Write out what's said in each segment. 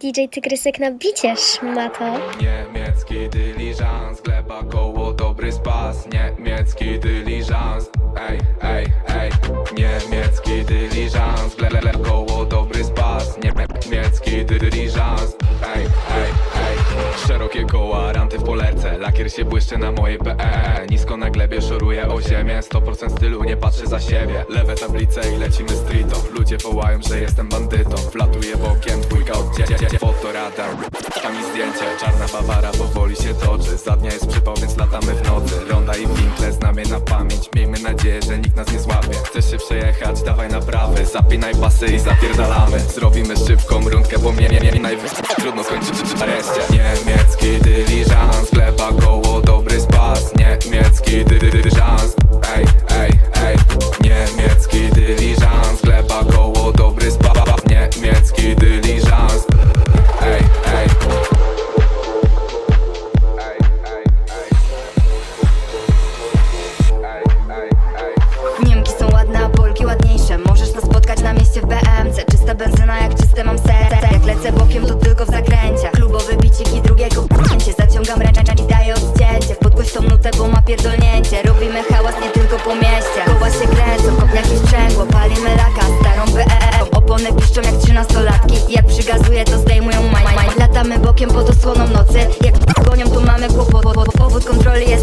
DJ Tygrysek na bicie, szmato. Niemiecki dyliżans, gleba koło dobry spas. Niemiecki dyliżans, ej, ej, ej. Niemiecki dyliżans, gleba gle, koło dobry spas. Niemiecki dyliżans, ej, ej, ej. Szerokie koła, ranty w polerce Lakier się błyszczy na mojej PE Nisko na glebie szoruje o ziemię 100% stylu, nie patrzy za siebie. Lewe tablice i lecimy streeto. Ludzie wołają, że jestem bandytą. Wlatuję Tam mi zdjęcie, czarna bawara powoli się toczy. Za dnia jest przypał, więc latamy w nocy. Ronda i winkle, znamy na pamięć. Miejmy nadzieję, że nikt nas nie złapie. Chcesz się przejechać, dawaj naprawy. Zapinaj pasy i zapierdalamy. Zrobimy szybką rundkę, bo mnie, mnie najwyżej Trudno skończyć w areszcie. Niemiecki dyliżans, gleba koło dobry spas. Niemiecki dyliżans, ej, ej, ej. Niemiecki dyliżans, gleba koło dobry spas. Niemiecki dyliżans, benzyna jak czyste mam serce Jak lecę bokiem to tylko w zakręciach. Klubowe biciki drugiego p***cię Zaciągam ręczę i daję odcięcie. Podgłoś tą nutę, bo ma pierdolnięcie. Robimy hałas nie tylko po mieście. Koła się kręcą, kopniaki sprzęgło Palimy laka, starą BM Opony piszczą jak trzynastolatki. Jak przygazuję to zdejmują maj, maj. Latamy bokiem pod osłoną nocy. Jak gonią to mamy kłopot Powód kontroli jest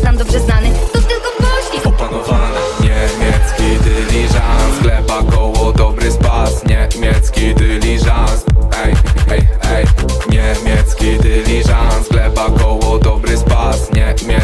koło dobry spas Nie umie